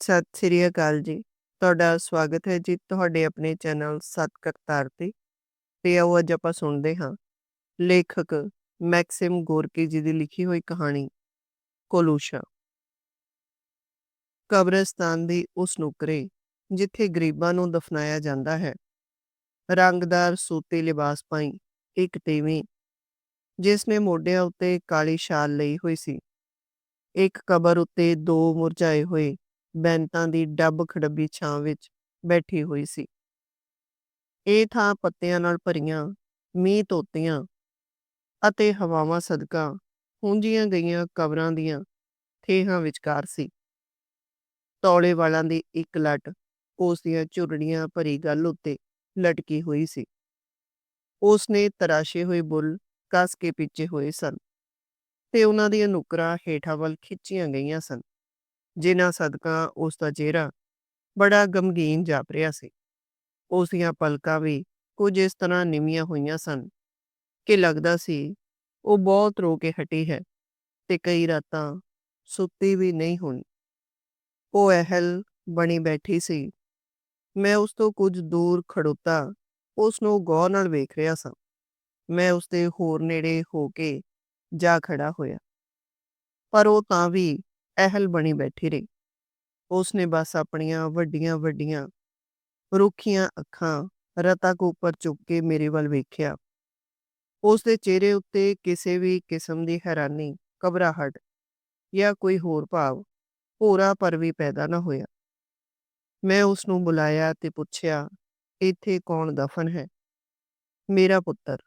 ਸਤਿ ਸ੍ਰੀ ਅਕਾਲ ਜੀ। ਤੁਹਾਡਾ ਸਵਾਗਤ ਹੈ ਜੀ ਤੁਹਾਡੇ ਆਪਣੇ ਚੈਨਲ ਸੱਤ ਕਰਤਾਰ ਤੇ। ਤੇ ਆਓ ਅੱਜ ਆਪਾਂ ਸੁਣਦੇ ਹਾਂ ਲੇਖਕ ਮੈਕਸਿਮ ਗੋਰਕੀ ਜੀ ਦੀ ਲਿਖੀ ਹੋਈ ਕਹਾਣੀ, ਕੋਲੂਸ਼ਾ। ਕਬਰਸਤਾਨ ਦੀ ਉਸ ਨੁਕਰੇ ਜਿੱਥੇ ਗਰੀਬਾਂ ਨੂੰ ਦਫਨਾਇਆ ਜਾਂਦਾ ਹੈ ਰੰਗਦਾਰ ਸੂਤੀ ਲਿਬਾਸ ਪਾਈ ਇੱਕ ਤੀਵੀਂ, ਜਿਸ ਨੇ ਮੋਢਿਆਂ ਉੱਤੇ ਕਾਲੀ ਸ਼ਾਲ ਲਈ ਹੋਈ ਸੀ ਇੱਕ ਕਬਰ ਉੱਤੇ ਦੋ ਮੁਰਝਾਏ ਹੋਏ ਬੈਂਤਾਂ ਦੀ ਡੱਬ ਖੜੱਬੀ ਛਾਂ ਵਿੱਚ ਬੈਠੀ ਹੋਈ ਸੀ। ਇਹ ਥਾਂ ਪੱਤਿਆਂ ਨਾਲ ਭਰੀਆਂ ਮੀਂਹ ਧੋਤੀਆਂ ਅਤੇ ਹਵਾਵਾਂ ਸਦਕਾ ਹੁੰਜੀਆਂ ਗਈਆਂ ਕਬਰਾਂ ਦੀਆਂ ਥੇਹਾਂ ਵਿਚਕਾਰ ਸੀ। ਤੌਲੇ ਵਾਲਾਂ ਦੀ ਇੱਕ ਲੱਟ ਉਸ ਦੀਆਂ ਝੁਰੜੀਆਂ ਭਰੀ ਗੱਲ ਉੱਤੇ ਲਟਕੀ ਹੋਈ ਸੀ। ਉਸ ਨੇ ਤਰਾਸ਼ੇ ਹੋਏ ਬੁੱਲ ਕੱਸ ਕੇ ਪਿੱਛੇ ਹੋਏ ਸਨ ਤੇ ਉਹਨਾਂ ਦੀਆਂ ਨੁਕਰਾਂ ਹੇਠਾਂ ਵੱਲ ਖਿੱਚੀਆਂ ਗਈਆਂ ਸਨ। ਜਿਨ੍ਹਾਂ ਸਦਕਾ ਉਸ ਦਾ ਚਿਹਰਾ ਬੜਾ ਗਮਗੀਨ ਜਾਪ ਰਿਹਾ ਸੀ। ਉਸ ਦੀਆਂ ਪਲਕਾਂ ਵੀ ਕੁਝ ਇਸ ਤਰ੍ਹਾਂ ਨਿਮੀਆਂ ਹੋਈਆਂ ਸਨ ਕਿ ਲੱਗਦਾ ਸੀ ਉਹ ਬਹੁਤ ਰੋ ਕੇ ਹਟੀ ਹੈ ਤੇ ਕਈ ਰਾਤਾਂ ਸੁੱਤੀ ਵੀ ਨਹੀਂ ਹੋਈ ਉਹ ਅਹਲ ਬਣੀ ਬੈਠੀ ਸੀ। ਮੈਂ ਉਸ ਤੋਂ ਕੁਝ ਦੂਰ ਖੜੋਤਾ, ਉਸ ਨੂੰ ਗੌਰ ਨਾਲ ਵੇਖ ਰਿਹਾ ਸਾਂ। ਮੈਂ ਉਸ ਦੇ ਹੋਰ ਨੇੜੇ ਹੋ ਕੇ ਜਾ ਖੜਾ ਹੋਇਆ। ਪਰ ਉਹ ਤਾਂ ਵੀ ਅਹਲ ਬਣੀ ਬੈਠੀ ਰਹੀ। ਉਸ ਨੇ ਬਸ ਆਪਣੀਆਂ ਵੱਡੀਆਂ ਵੱਡੀਆਂ, ਰੁੱਖੀਆਂ ਅੱਖਾਂ ਰਤਕ ਉੱਪਰ ਚੁੱਕ ਕੇ ਮੇਰੇ ਵੱਲ ਵੇਖਿਆ। ਉਸ ਦੇ ਚਿਹਰੇ ਉੱਤੇ ਕਿਸੇ ਵੀ ਕਿਸਮ ਦੀ ਹੈਰਾਨੀ, ਘਬਰਾਹਟ ਜਾਂ ਕੋਈ ਹੋਰ ਭਾਵ ਪੂਰਾ ਪਰ ਵੀ ਪੈਦਾ ਨਾ ਹੋਇਆ। ਮੈਂ ਉਸ ਨੂੰ ਬੁਲਾਇਆ ਤੇ ਪੁੱਛਿਆ, ਇੱਥੇ ਕੌਣ ਦਫਨ ਹੈ? ਮੇਰਾ ਪੁੱਤਰ।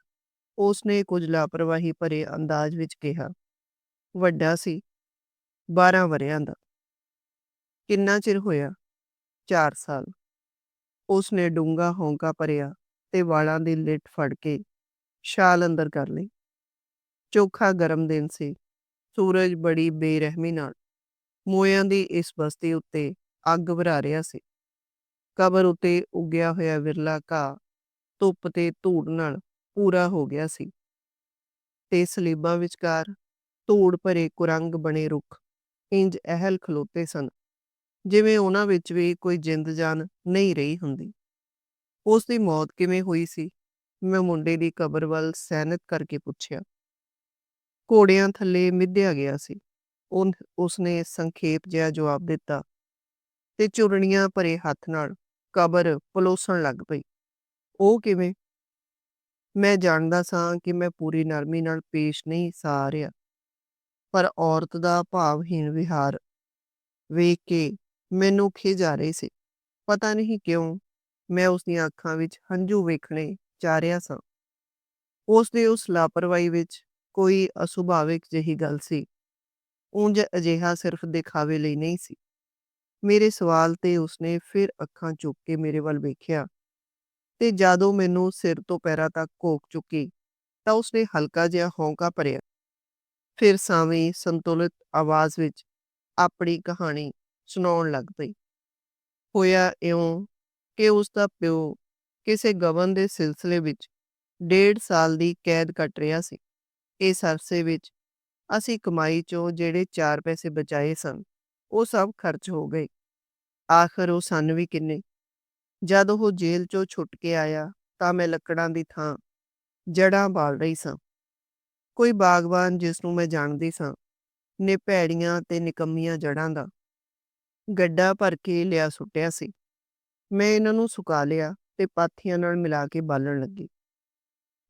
ਉਸ ਨੇ ਕੁਝ ਲਾਪਰਵਾਹੀ ਭਰੇ ਅੰਦਾਜ਼ ਵਿੱਚ ਕਿਹਾ। ਵੱਡਾ ਸੀ। 12 ਵਰਿਆਂ ਦਾ। ਕਿੰਨਾ ਚਿਰ ਹੋਇਆ? 4 ਸਾਲ। ਉਸ ਨੇ ਡੂੰਗਾ ਹੌਂਕਾ ਭਰਿਆ ਤੇ ਵਾਲਾਂ ਦੀ ਲਿੱਟ ਫੜ ਕੇ ਸ਼ਾਲ ਅੰਦਰ ਕਰ ਲਈ। ਚੋਖਾ ਗਰਮ ਦਿਨ ਸੀ। ਸੂਰਜ ਬੜੀ ਬੇਰਹਿਮੀ ਨਾਲ ਮੋਇਆਂ ਦੀ ਇਸ ਬਸਤੀ ਉੱਤੇ ਅੱਗ ਵਰਾ ਰਿਹਾ ਸੀ। ਕਬਰ ਉੱਤੇ ਉੱਗਿਆ ਹੋਇਆ ਵਿਰਲਾ ਘਾਹ ਧੁੱਪ ਤੇ ਧੂੜ ਨਾਲ ਪੂਰਾ ਹੋ ਗਿਆ ਸੀ। ਤੇ ਸਲੀਬਾਂ ਵਿਚਕਾਰ ਧੂੜ ਭਰੇ ਕੁਰੰਗ ਬਣੇ ਰੁੱਖ ਇੰਜ ਅਹਲ ਖਲੋਤੇ ਸਨ, ਜਿਵੇਂ ਉਹਨਾਂ ਵਿੱਚ ਵੀ ਕੋਈ ਜਿੰਦ ਜਾਨ ਨਹੀਂ ਰਹੀ ਹੁੰਦੀ। ਉਸ ਦੀ ਮੌਤ ਕਿਵੇਂ ਹੋਈ ਸੀ, ਮੈਂ ਮੁੰਡੇ ਦੀ ਕਬਰ ਵੱਲ ਸੈਨਤ ਕਰਕੇ ਪੁੱਛਿਆ। ਘੋੜਿਆਂ ਥੱਲੇ ਮਿੱਧਿਆ ਗਿਆ ਸੀ। ਉਹ ਉਸਨੇ ਸੰਖੇਪ ਜਿਹਾ ਜਵਾਬ ਦਿੱਤਾ ਤੇ ਚੁਰਣੀਆਂ ਭਰੇ ਹੱਥ ਨਾਲ ਕਬਰ ਪਲੋਸਣ ਲੱਗ ਪਈ। ਉਹ ਕਿਵੇਂ? ਮੈਂ ਜਾਣਦਾ ਸਾਂ ਕਿ ਮੈਂ ਪੂਰੀ ਨਰਮੀ ਨਾਲ ਪੇਸ਼ ਨਹੀਂ ਸਾ ਰਿਹਾ। ਪਰ ਔਰਤ ਦਾ ਭਾਵਹੀਣ ਵਿਹਾਰ ਵੇਖ ਕੇ ਮੈਨੂੰ ਖਿਜ ਆ ਰਹੀ ਸੀ। ਪਤਾ ਨਹੀਂ ਕਿਉਂ ਮੈਂ ਉਸ ਦੀਆਂ ਅੱਖਾਂ ਵਿੱਚ ਹੰਝੂ ਵੇਖਣੇ ਜਾ ਰਿਹਾ ਸਾਂ। ਉਸ ਦੇ ਉਸ ਲਾਪਰਵਾਹੀ ਵਿੱਚ ਕੋਈ ਅਸੁਭਾਵਿਕ ਜਿਹੀ ਗੱਲ ਸੀ। ਉਂਝ ਅਜਿਹਾ ਸਿਰਫ ਦਿਖਾਵੇ ਲਈ ਨਹੀਂ ਸੀ। ਮੇਰੇ ਸਵਾਲ ਤੇ ਉਸਨੇ ਫਿਰ ਅੱਖਾਂ ਚੁੱਕ ਕੇ ਮੇਰੇ ਵੱਲ ਵੇਖਿਆ ਤੇ ਜਦੋਂ ਮੈਨੂੰ ਸਿਰ ਤੋਂ ਪੈਰਾਂ ਤੱਕ ਕੋਕ ਚੁੱਕੀ ਤਾਂ ਉਸਨੇ ਹਲਕਾ ਜਿਹਾ ਹੌਂਕਾ ਭਰਿਆ। ਫਿਰ ਸਾਵੀਂ ਸੰਤੁਲਿਤ ਆਵਾਜ਼ ਵਿੱਚ ਆਪਣੀ ਕਹਾਣੀ ਸੁਣਾਉਣ ਲੱਗ ਪਈ। ਹੋਇਆ ਇਉਂ ਕਿ ਉਸ ਦਾ ਪਿਓ ਕਿਸੇ ਗਵਨ ਦੇ ਸਿਲਸਿਲੇ ਵਿੱਚ ਡੇਢ ਸਾਲ ਦੀ ਕੈਦ ਕੱਟ ਰਿਹਾ ਸੀ। ਇਸ ਅਰਸੇ ਵਿੱਚ ਅਸੀਂ ਕਮਾਈ ਚੋਂ ਜਿਹੜੇ 4 ਪੈਸੇ ਬਚਾਏ ਸਨ, ਉਹ ਸਭ ਖਰਚ ਹੋ ਗਏ। ਆਖਰ ਉਹ ਸਨ ਵੀ ਕਿੰਨੇ? ਜਦ ਉਹ ਜੇਲ੍ਹ ਚੋਂ ਛੁੱਟ ਕੇ ਆਇਆ ਤਾਂ ਮੈਂ ਲੱਕੜਾਂ ਦੀ ਥਾਂ ਜੜਾਂ ਬਾਲ ਰਹੀ ਸਾਂ। ਕੋਈ ਬਾਗਬਾਨ ਜਿਸ ਨੂੰ ਮੈਂ ਜਾਣਦੀ ਸਾਂ, ਨੇ ਭੈੜੀਆਂ ਤੇ ਨਿਕੰਮੀਆਂ ਜੜਾਂ ਦਾ ਗੱਡਾ ਭਰ ਕੇ ਲਿਆ ਸੁੱਟਿਆ ਸੀ। ਮੈਂ ਇਹਨਾਂ ਨੂੰ ਸੁਕਾ ਲਿਆ ਤੇ ਪਾਥੀਆਂ ਨਾਲ ਮਿਲਾ ਕੇ ਬਾਲਣ ਲੱਗੀ।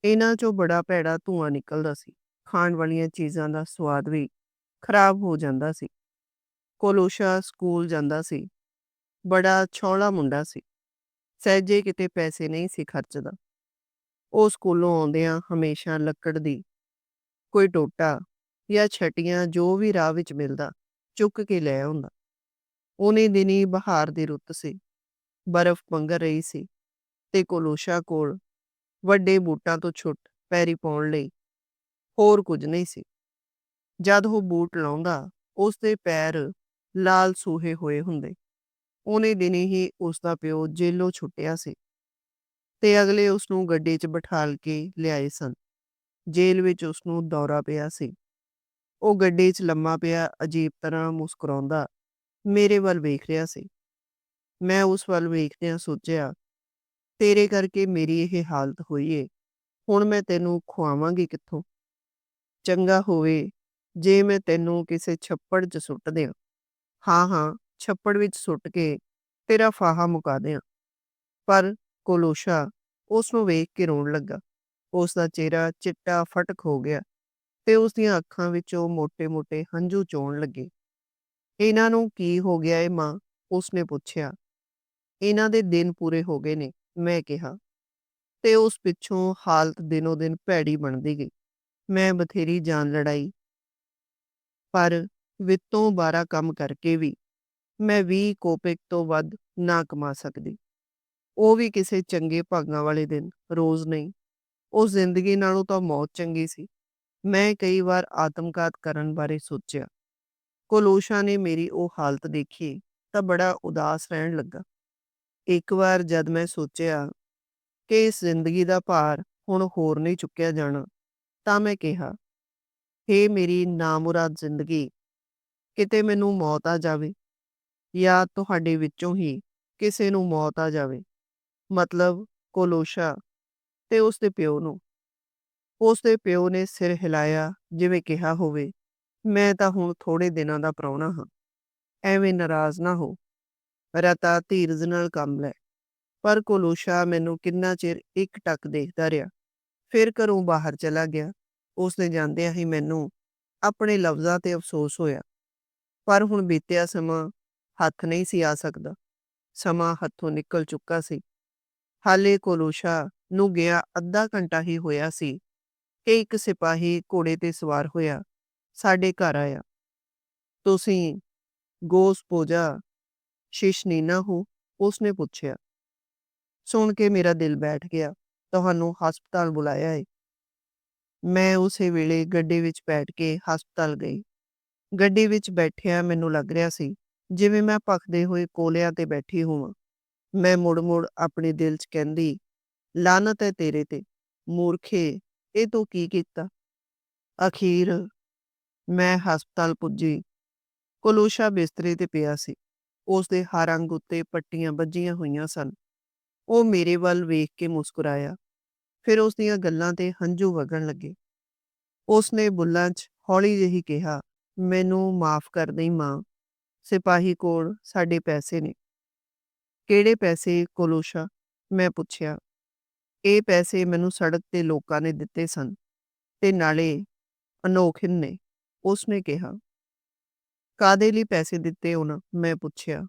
ਇਹਨਾਂ ਚੋਂ ਬੜਾ ਭੈੜਾ ਧੂਆਂ ਨਿਕਲਦਾ ਸੀ। ਖਾਣ ਵਾਲੀਆਂ ਚੀਜ਼ਾਂ ਦਾ ਸਵਾਦ ਵੀ ਖਰਾਬ ਹੋ ਜਾਂਦਾ ਸੀ। ਕੋਲੋਸ਼ਾ ਸਕੂਲ ਜਾਂਦਾ ਸੀ। ਬੜਾ ਛੋਲਾ ਮੁੰਡਾ ਸੀ। ਸਹਿਜੇ ਕਿਤੇ ਪੈਸੇ ਨਹੀਂ ਸੀ ਖਰਚਦਾ। ਉਹ ਸਕੂਲੋਂ ਆਉਂਦਿਆਂ ਹਮੇਸ਼ਾ ਲੱਕੜ ਦੀ ਕੋਈ ਟੋਟਾ ਜਾਂ ਛਟੀਆਂ ਜੋ ਵੀ ਰਾਹ ਵਿੱਚ ਮਿਲਦਾ, ਚੁੱਕ ਕੇ ਲੈ ਆਉਂਦਾ। ਉਹਨੇ ਦਿਨੀ ਬਹਾਰ ਦੀ ਰੁੱਤ ਸੀ, ਬਰਫ਼ ਪੰਗਰ ਰਹੀ ਸੀ ਤੇ ਕੋਲੋਸ਼ਾ ਕੋਲ ਵੱਡੇ ਬੂਟਾਂ ਤੋਂ ਛੁੱਟ ਪੈਰੀ ਪਾਉਣ ਲਈ ਹੋਰ ਕੁਝ ਨਹੀਂ ਸੀ। ਜਦ ਉਹ ਬੂਟ ਲਾਉਂਦਾ ਉਸ ਦੇ ਪੈਰ ਲਾਲ ਸੂਹੇ ਹੋਏ ਹੁੰਦੇ। ਉਹਨੇ ਦਿਨੇ ਹੀ ਉਸ ਦਾ ਪਿਓ ਜੇਲੋਂ ਛੁੱਟਿਆ ਸੀ ਤੇ ਅਗਲੇ ਉਸ ਨੂੰ ਗੱਡੀ 'ਚ ਬਿਠਾਲ ਕੇ ਲਿਆਏ ਸਨ। ਜੇਲ੍ਹ ਵਿੱਚ ਉਸ ਨੂੰ ਦੌਰਾ ਪਿਆ ਸੀ ਉਹ ਗੱਡੀ 'ਚ ਲੰਮਾ ਪਿਆ ਅਜੀਬ ਤਰ੍ਹਾਂ ਮੁਸਕਰਾਉਂਦਾ ਮੇਰੇ ਵੱਲ ਵੇਖ ਰਿਹਾ ਸੀ। ਮੈਂ ਉਸ ਵੱਲ ਵੇਖਦਿਆਂ ਸੋਚਿਆ, ਤੇਰੇ ਕਰਕੇ ਮੇਰੀ ਇਹ ਹਾਲਤ ਹੋਈ ਏ, ਹੁਣ ਮੈਂ ਤੈਨੂੰ ਖਵਾਵਾਂਗੀ ਕਿੱਥੋਂ? ਚੰਗਾ ਹੋਵੇ ਜੇ ਮੈਂ ਤੈਨੂੰ ਕਿਸੇ ਛੱਪੜ 'ਚ ਸੁੱਟ ਦਿਆਂ। ਹਾਂ, ਹਾਂ, ਛੱਪੜ ਵਿੱਚ ਸੁੱਟ ਕੇ ਤੇਰਾ ਫਾਹਾ ਮੁਕਾ ਦਿਆਂ। ਪਰ ਕੋਲੋਸ਼ਾ ਉਸ ਨੂੰ ਵੇਖ ਕੇ ਰੋਣ ਲੱਗਾ। ਉਸ ਦਾ ਚਿਹਰਾ ਚਿੱਟਾ ਫਟਕ ਹੋ ਗਿਆ ਤੇ ਉਸ ਦੀਆਂ ਅੱਖਾਂ ਵਿੱਚੋਂ ਮੋਟੇ-ਮੋਟੇ ਹੰਝੂ ਚੋਣ ਲੱਗੇ। ਇਹਨਾਂ ਨੂੰ ਕੀ ਹੋ ਗਿਆ ਏ ਮਾਂ? ਉਸਨੇ ਪੁੱਛਿਆ। ਇਹਨਾਂ ਦੇ ਦਿਨ ਪੂਰੇ ਹੋ ਗਏ ਨੇ, ਮੈਂ ਕਿਹਾ। ਤੇ ਉਸ ਪਿੱਛੋਂ ਹਾਲਤ ਦਿਨੋ-ਦਿਨ ਭੈੜੀ ਬਣਦੀ ਗਈ। ਮੈਂ ਬਥੇਰੀ ਜਾਨ ਲੜਾਈ। ਪਰ ਵਿੱਤੋਂ ਬਾਰਾ ਕੰਮ ਕਰਕੇ ਵੀ ਮੈਂ 20 ਕੋਪਿਕ ਤੋਂ ਵੱਧ ਨਾ ਕਮਾ ਸਕਦੀ। ਉਹ ਵੀ ਕਿਸੇ ਚੰਗੇ ਭਾਗਾਂ ਵਾਲੇ ਦਿਨ, ਰੋਜ਼ ਨਹੀਂ। ਉਹ ਜ਼ਿੰਦਗੀ ਨਾਲੋਂ ਤਾਂ ਮੌਤ ਚੰਗੀ ਸੀ। ਮੈਂ ਕਈ ਵਾਰ ਆਤਮਘਾਤ ਕਰਨ ਬਾਰੇ ਸੋਚਿਆ। ਕੋਲੋਸ਼ਾ ਨੇ ਮੇਰੀ ਉਹ ਹਾਲਤ ਦੇਖੀ ਤਾਂ ਬੜਾ ਉਦਾਸ ਰਹਿਣ ਲੱਗਾ। ਇੱਕ ਵਾਰ ਜਦ ਮੈਂ ਸੋਚਿਆ ਕਿ ਇਸ ਜ਼ਿੰਦਗੀ ਦਾ ਭਾਰ ਹੁਣ ਹੋਰ ਨਹੀਂ ਚੁੱਕਿਆ ਜਾਣਾ, ਤਾਂ ਮੈਂ ਕਿਹਾ, ਹੇ ਮੇਰੀ ਨਾਮੁਰਾਦ ਜ਼ਿੰਦਗੀ, ਕਿਤੇ ਮੈਨੂੰ ਮੌਤ ਆ ਜਾਵੇ ਜਾਂ ਤੁਹਾਡੇ ਵਿੱਚੋਂ ਹੀ ਕਿਸੇ ਨੂੰ ਮੌਤ ਆ ਜਾਵੇ। ਮਤਲਬ ਕੋਲੋਸ਼ਾ ਤੇ ਉਸ ਦੇ ਪਿਓ ਨੂੰ। ਉਸ ਦੇ ਪਿਓ ਨੇ ਸਿਰ ਹਿਲਾਇਆ ਜਿਵੇਂ ਕਿਹਾ ਹੋਵੇ, ਮੈਂ ਤਾਂ ਹੁਣ ਥੋੜੇ ਦਿਨਾਂ ਦਾ ਪ੍ਰਾਹੁਣਾ ਹਾਂ। ਐਵੇਂ ਨਾਰਾਜ਼ ਨਾ ਹੋ। ਰਤਾ ਧੀਰਜ ਨਾਲ ਕੰਮ ਲੈ। ਪਰ ਕੋਲੋਸ਼ਾ ਮੈਨੂੰ ਕਿੰਨਾ ਚਿਰ ਇੱਕ ਟੱਕ ਦੇਖਦਾ ਰਿਹਾ। ਫਿਰ ਘਰੋਂ ਬਾਹਰ ਚਲਾ ਗਿਆ। ਉਸਨੇ ਜਾਂਦਿਆਂ ਹੀ ਮੈਨੂੰ ਆਪਣੇ ਲਫ਼ਜ਼ਾਂ ਤੇ ਅਫ਼ਸੋਸ ਹੋਇਆ। ਪਰ ਹੁਣ ਬੀਤਿਆ ਸਮਾਂ ਹੱਥ ਨਹੀਂ ਸੀ ਆ ਸਕਦਾ। ਸਮਾਂ ਹੱਥੋਂ ਨਿਕਲ ਚੁੱਕਾ ਸੀ। ਹਾਲੇ ਕੋਲੋਸ਼ਾ ਨੂੰ ਗਿਆ ਅੱਧਾ ਘੰਟਾ ਹੀ ਹੋਇਆ ਸੀ ਕਿ ਇੱਕ ਸਿਪਾਹੀ ਘੋੜੇ ਤੇ ਸਵਾਰ ਹੋਇਆ ਸਾਡੇ ਘਰ ਆਇਆ। ਤੁਸੀਂ ਗੋਸ ਗੋਸਪੋਜਾ ਸ਼ਿਸ਼ਨੀਨਾ ਹੋ? ਉਸਨੇ ਪੁੱਛਿਆ। ਸੁਣ ਕੇ ਮੇਰਾ ਦਿਲ ਬੈਠ ਗਿਆ। ਤੁਹਾਨੂੰ ਹਸਪਤਾਲ ਬੁਲਾਇਆ ਏ। ਮੈਂ ਉਸੇ ਵੇਲੇ ਗੱਡੀ ਵਿੱਚ ਬੈਠ ਕੇ ਹਸਪਤਾਲ ਗਈ। ਗੱਡੀ ਵਿੱਚ ਬੈਠਿਆਂ ਮੈਨੂੰ ਲੱਗ ਰਿਹਾ ਸੀ ਜਿਵੇਂ ਮੈਂ ਭਖਦੇ ਹੋਏ ਕੋਲਿਆਂ ਤੇ ਬੈਠੀ ਹੋਵਾਂ। ਮੈਂ ਮੁੜ-ਮੁੜ ਆਪਣੇ ਦਿਲ 'ਚ ਕਹਿੰਦੀ, ਲਾਨਤ ਹੈ ਤੇਰੇ ਤੇ, ਮੂਰਖੇ, ਇਹ ਤੂੰ ਕੀ ਕੀਤਾ? ਅਖੀਰ ਮੈਂ ਹਸਪਤਾਲ ਪੁੱਜੀ। ਕੋਲੋਸ਼ਾ ਬਿਸਤਰੇ ਤੇ ਪਿਆ ਸੀ। ਉਸ ਦੇ ਹਰ ਅੰਗ ਉੱਤੇ ਪੱਟੀਆਂ ਬੱਝੀਆਂ ਹੋਈਆਂ ਸਨ। ਉਹ ਮੇਰੇ ਵੱਲ ਵੇਖ ਕੇ ਮੁਸਕਰਾਇਆ। ਫਿਰ ਉਸ ਦੀਆਂ ਗੱਲਾਂ ਤੇ ਹੰਝੂ ਵਗਣ ਲੱਗੇ। ਉਸ ਨੇ ਬੁੱਲ੍ਹਾਂ 'ਚ ਹੌਲੀ ਜਿਹੀ ਕਿਹਾ, ਮੈਨੂੰ ਮਾਫ਼ ਕਰ ਦੇਈਂ ਮਾਂ, ਸਿਪਾਹੀ ਕੋਲ ਸਾਡੇ ਪੈਸੇ ਨੇ। ਕਿਹੜੇ ਪੈਸੇ ਕੋਲੋਸ਼ਾ? ਮੈਂ ਪੁੱਛਿਆ। ਇਹ ਪੈਸੇ ਮੈਨੂੰ ਸੜਕ ਤੇ ਲੋਕਾਂ ਨੇ ਦਿੱਤੇ ਸਨ ਤੇ ਨਾਲੇ ਅਨੋਖਿਨ ਨੇ, ਉਸਨੇ ਕਿਹਾ। ਕਾਦੇ ਲਈ ਪੈਸੇ ਦਿੱਤੇ ਉਹਨਾਂ? ਮੈਂ ਪੁੱਛਿਆ।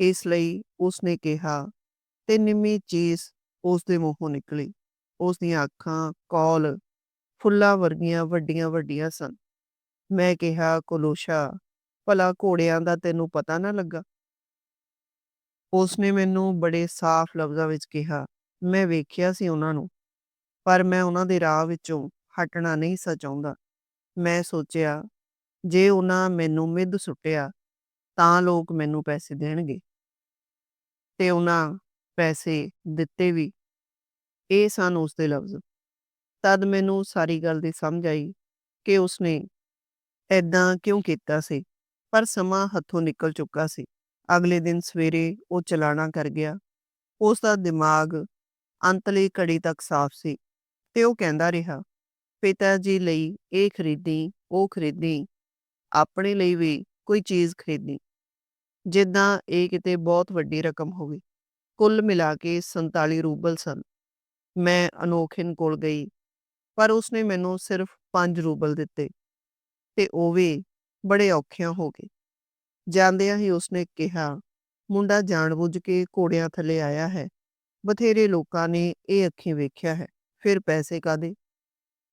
ਇਸ ਲਈ, ਉਸਨੇ ਕਿਹਾ ਤੇ ਨਿੰਮੀ ਚੀਜ਼ ਉਸ ਦੇ ਮੂੰਹੋਂ ਨਿਕਲੀ। ਉਸ ਦੀਆਂ ਅੱਖਾਂ ਕੌਲ ਫੁੱਲਾਂ ਵਰਗੀਆਂ ਵੱਡੀਆਂ-ਵੱਡੀਆਂ ਸਨ। ਮੈਂ ਕਿਹਾ ਕੋਲੋਸ਼ਾ, ਭਲਾ ਘੋੜਿਆਂ ਦਾ ਤੈਨੂੰ ਪਤਾ ਨਾ ਲੱਗਾ? ਉਸਨੇ ਮੈਨੂੰ ਬੜੇ ਸਾਫ਼ ਲਫ਼ਜ਼ਾਂ ਵਿੱਚ ਕਿਹਾ, ਮੈਂ ਵੇਖਿਆ ਸੀ ਉਹਨਾਂ ਨੂੰ, ਪਰ ਮੈਂ ਉਹਨਾਂ ਦੇ ਰਾਹ ਵਿੱਚੋਂ ਹਟਣਾ ਨਹੀਂ ਸਾਂ ਚਾਹੁੰਦਾ। ਮੈਂ ਸੋਚਿਆ, ਜੇ ਉਹਨਾਂ ਮੈਨੂੰ ਮਿੱਧ ਸੁੱਟਿਆ, ਤਾਂ ਲੋਕ ਮੈਨੂੰ ਪੈਸੇ ਦੇਣਗੇ। ਤੇ ਉਹਨਾਂ ਪੈਸੇ ਦਿੱਤੇ ਵੀ। ਇਹ ਸਨ ਉਸਦੇ ਲਫ਼ਜ਼। ਤਦ ਮੈਨੂੰ ਸਾਰੀ ਗੱਲ ਦੀ ਸਮਝ ਆਈ ਕਿ ਉਸਨੇ ਏਦਾਂ ਕਿਉਂ ਕੀਤਾ ਸੀ। ਪਰ ਸਮਾਂ ਹੱਥੋਂ ਨਿਕਲ ਚੁੱਕਾ ਸੀ। ਅਗਲੇ ਦਿਨ ਸਵੇਰੇ ਉਹ ਚਲਾਣਾ ਕਰ ਗਿਆ। ਉਸ ਦਾ ਦਿਮਾਗ ਅੰਤਲੀ ਘੜੀ ਤੱਕ ਸਾਫ਼ ਸੀ ਤੇ ਉਹ ਕਹਿੰਦਾ ਰਿਹਾ, ਪਿਤਾ ਜੀ ਲਈ ਇਹ ਖਰੀਦੀ, ਉਹ ਖਰੀਦੀ, ਆਪਣੇ ਲਈ ਵੀ ਕੋਈ ਚੀਜ਼ ਖਰੀਦੀ। ਜਿੱਦਾਂ ਇਹ ਕਿਤੇ ਬਹੁਤ ਵੱਡੀ ਰਕਮ ਹੋ ਗਈ ਕੁੱਲ ਮਿਲਾ ਕੇ 47 ਰੂਬਲ ਸਨ। ਮੈਂ ਅਨੋਖਿਨ ਕੋਲ ਗਈ, ਪਰ ਉਸਨੇ ਮੈਨੂੰ ਸਿਰਫ 5 ਰੂਬਲ ਦਿੱਤੇ ਤੇ ਉਹ ਵੀ ਬੜੇ ਔਖਿਆਂ ਹੋ ਗਏ। ਜਾਂਦਿਆਂ ਹੀ ਉਸਨੇ ਕਿਹਾ, ਮੁੰਡਾ ਜਾਣਬੁੱਝ ਕੇ ਘੋੜਿਆਂ ਥੱਲੇ ਆਇਆ ਹੈ। ਬਥੇਰੇ ਲੋਕਾਂ ਨੇ ਇਹ ਅੱਖੀਂ ਵੇਖਿਆ ਹੈ। ਫਿਰ ਪੈਸੇ ਕਾਦੇ?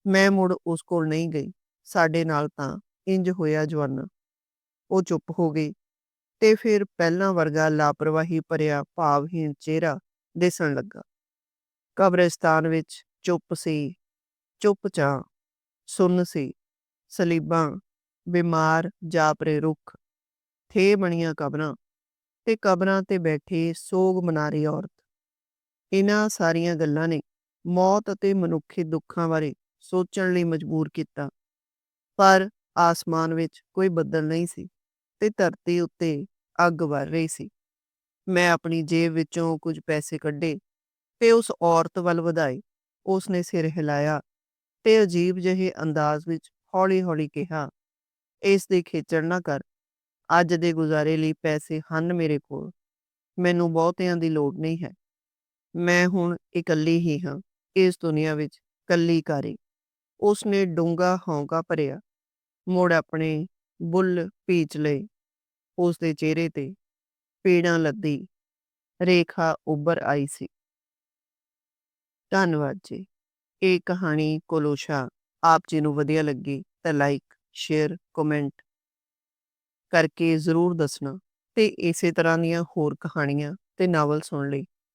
ਮੈਂ ਮੁੜ ਉਸ ਕੋਲ ਨਹੀਂ ਗਈ। ਸਾਡੇ ਨਾਲ ਤਾਂ ਇੰਜ ਹੋਇਆ ਜਵਾਨਾ। ਉਹ ਚੁੱਪ ਹੋ ਗਈ ਤੇ ਫਿਰ ਪਹਿਲਾਂ ਵਰਗਾ ਲਾਪਰਵਾਹੀ ਭਰਿਆ ਭਾਵਹੀਣ ਚਿਹਰਾ ਦਿਸਣ ਲੱਗਾ। ਕਬਰਿਸਤਾਨ ਵਿੱਚ ਚੁੱਪ ਸੀ, ਚੁੱਪ-ਚਾਂ, ਸੁੰਨ ਸੀ। ਸਲੀਬਾਂ, ਬਿਮਾਰ ਜਾਪਰੇ ਰੁੱਖ, ਥੇ ਬਣੀਆਂ ਕਬਰਾਂ ਤੇ ਕਬਰਾਂ ਤੇ ਬੈਠੀ ਸੋਗ ਮਨਾਰੀ ਔਰਤ। ਇਹਨਾਂ ਸਾਰੀਆਂ ਗੱਲਾਂ ਨੇ ਮੌਤ ਅਤੇ ਮਨੁੱਖੀ ਦੁੱਖਾਂ ਬਾਰੇ ਸੋਚਣ ਲਈ ਮਜਬੂਰ ਕੀਤਾ। ਪਰ ਆਸਮਾਨ ਵਿੱਚ ਕੋਈ ਬੱਦਲ ਨਹੀਂ ਸੀ ਤੇ ਧਰਤੀ ਉੱਤੇ ਅੱਗ ਵਰ ਰਹੀ ਸੀ। ਮੈਂ ਆਪਣੀ ਜੇਬ ਵਿੱਚੋਂ ਕੁਝ ਪੈਸੇ ਕੱਢੇ ਤੇ ਉਸ ਔਰਤ ਵੱਲ ਵਧਾਏ। ਉਸਨੇ ਸਿਰ ਹਿਲਾਇਆ ਤੇ ਅਜੀਬ ਜਿਹੇ ਅੰਦਾਜ਼ ਵਿੱਚ ਹੌਲੀ-ਹੌਲੀ ਕਿਹਾ, "ਇਸ ਦੀ ਖੇਚਲ ਨਾ ਕਰ। ਅੱਜ ਦੇ ਗੁਜ਼ਾਰੇ ਲਈ ਪੈਸੇ ਹਨ ਮੇਰੇ ਕੋਲ। ਮੈਨੂੰ ਬਹੁਤਿਆਂ ਦੀ ਲੋੜ ਨਹੀਂ ਹੈ। ਮੈਂ ਹੁਣ ਇਕੱਲੀ ਹੀ ਹਾਂ, ਇਸ ਦੁਨੀਆ ਵਿੱਚ ਕੱਲੀ ਕਾਰੀ।" ਉਸਨੇ ਡੂੰਘਾ ਹੌਂਕਾ ਭਰਿਆ, ਮੁੜ ਆਪਣੇ ਬੁੱਲ ਪੀਚ ਲਏ। ਉਸਦੇ ਚਿਹਰੇ ਤੇ ਪੀੜਾਂ ਲੱਦੀ ਰੇਖਾ ਉੱਭਰ ਆਈ ਸੀ। ਧੰਨਵਾਦ ਜੀ। ਇਹ ਕਹਾਣੀ ਕੋਲੋਸ਼ਾ ਆਪ ਜੀ ਨੂੰ ਵਧੀਆ ਲੱਗੀ ਤਾਂ ਲਾਈਕ, ਸ਼ੇਅਰ, ਕਮੈਂਟ ਕਰਕੇ ਜ਼ਰੂਰ ਦੱਸਣਾ ਤੇ ਇਸੇ ਤਰ੍ਹਾਂ ਦੀਆਂ ਹੋਰ ਕਹਾਣੀਆਂ ਤੇ ਨਾਵਲ ਸੁਣ ਲਈ